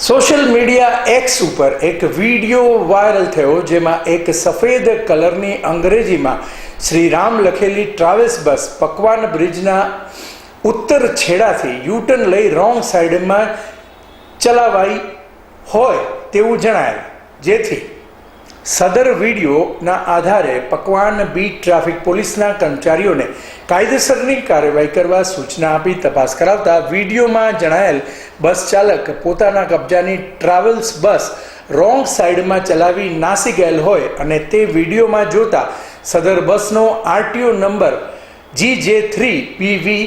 Social media x ઉપર એક video viral થયો જેમાં એક સફેદ કલરની અંગ્રેજીમાં શ્રી રામ લખેલી ટ્રાવેલ્સ બસ પકવાન બ્રિજના ઉત્તર છેડાથી યુટર્ન લઈ રોંગ સાઈડમાં ચલાવાઈ હોય તેવું જણાય. જેથી સદર વિડીયોના આધારે પકવાન બીટ ટ્રાફિક પોલીસના કર્મચારીઓને કાયદેસરની કાર્યવાહી કરવા સૂચના આપી તપાસ કરાવતા વિડીયોમાં જણાયેલ બસ ચાલક પોતાના કબજાની ટ્રાવેલ્સ બસ રોંગ સાઈડમાં ચલાવી નાસી ગયેલ હોય અને તે વિડીયોમાં જોતા સદર બસનો RTO number G J three PV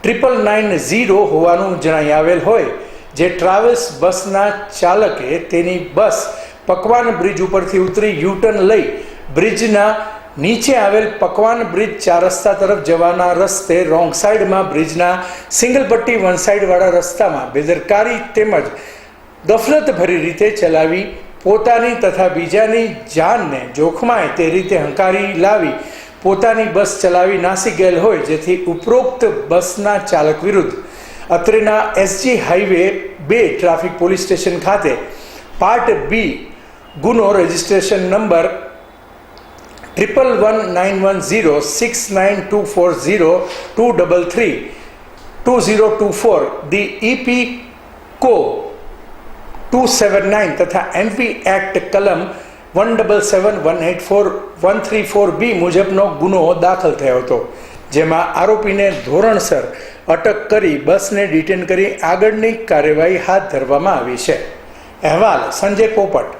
triple nine zero હોવાનું જણાઈ આવેલ હોય. જે ટ્રાવેલ્સ બસના ચાલકે તેની બસ પકવાન બ્રિજ ઉપરથી ઉતરી યુટર્ન લઈ બ્રિજના નીચે આવેલ પકવાન બ્રિજ ચાર રસ્તા તરફ જવાના રસ્તે રોંગ સાઈડમાં બ્રિજના સિંગલ પટ્ટી વન સાઈડવાળા રસ્તામાં બેદરકારી તેમજ ગફલતભરી રીતે ચલાવી પોતાની તથા બીજાની જાનને જોખમાય તે રીતે હંકારી લાવી પોતાની બસ ચલાવી નાસી ગયેલ હોય જેથી ઉપરોક્ત બસના ચાલક વિરુદ્ધ અત્રેના એસજી હાઈવે બે ટ્રાફિક પોલીસ સ્ટેશન ખાતે પાર્ટ બી ગુનો registration number triple one nine one zero six nine two four zero two double three two zero two four the IPC two seven nine તથા MP act કલમ one double seven one eight four one three four B મુજબનો ગુનો દાખલ થયો હતો, જેમાં આરોપીને ધોરણસર અટક કરી બસને ડિટેન કરી આગળની કાર્યવાહી હાથ ધરવામાં આવી છે. અહેવાલ સંજય પોપટ.